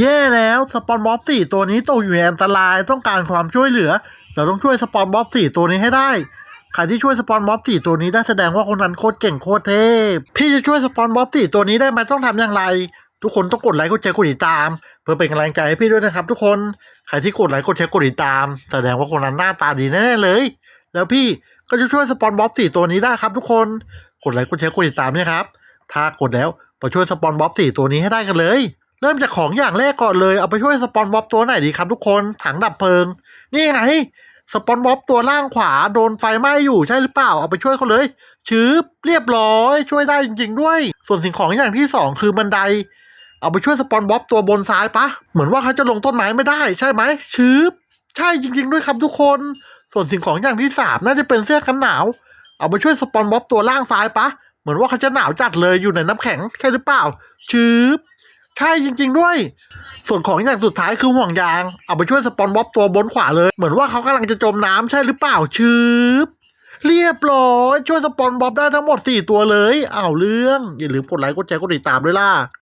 แย่แล้วสปอนบ๊อบสี่ตัวนี้ตกอยู่ในอันตรายต้องการความช่วยเหลือ เราต้องช่วยสปอนบ๊อบสี่ตัวนี้ให้ได้ใครที่ช่วยสปอนบ๊อบสี่ตัวนี้ได้แสดงว่าคนนั้นโคตรเก่งโคตรเทพพี่จะช่วยสปอนบ๊อบสี่ตัวนี้ได้ไหมต้องทำอย่างไร ทุกคนต้องกดไลค์กดแชร์กดติดตาม เพื่อเป็นกำลังใจให้พี่ด้วยนะครับ ทุกคนใครที่กดไลค์กดแชร์กดติดตาม แสดงว่าคนนั้นหน้าตาดีแน่ๆเลย แล้วพี่ก็จะช่วยสปอนบ๊อบสี่ตัวนี้ได้ครับ ทุกคนกดไลค์กดแชร์กดติดตามเนี่ยครับถ้ากดแล้วมาช่วยสปอนบ๊อบสี่ตัวนี้ให้ได้กันเลย เริ่มจากของอย่างแรกก่อนเลย เอาไปช่วยสปอนบ๊อบตัวไหนดีครับทุกคนถังดับเพลิง นี่ไงสปอนบ๊อบตัวล่างขวาโดนไฟไหม้อยู่ใช่หรือเปล่า เอาไปช่วยเขาเลยชืบเรียบร้อย ช่วยได้จริง ๆ ด้วย ส่วนสิ่งของอย่างที่สองคือบันได เอาไปช่วยสปอนบ๊อบตัวบนซ้ายปะเหมือนว่าเขาจะลงต้นไม้ไม่ได้ใช่ไหมชืบใช่จริง ๆ ด้วยครับทุกคน ส่วนสิ่งของอย่างที่สามน่าจะเป็นเสื้อกันหนาว เอาไปช่วยสปอนบ๊อบตัวล่างซ้ายปะเหมือนว่าเขาจะหนาวจัดเลยอยู่ในน้ำแข็งใช่หรือเปล่าชืบ ใช่จริง ๆ ด้วย ส่วนของอย่างสุดท้ายคือห่วงยาง เอาไปช่วยสปอนบอบตัวบนขวาเลย เหมือนว่าเขากำลังจะจมน้ำใช่หรือเปล่าชืบเรียบร้อยช่วยสปอนบ๊อบได้ทั้งหมดสี่ตัวเลยอ้าวเรื่อง อย่าลืมกดไลค์กดแชร์กดติดตามด้วยล่ะ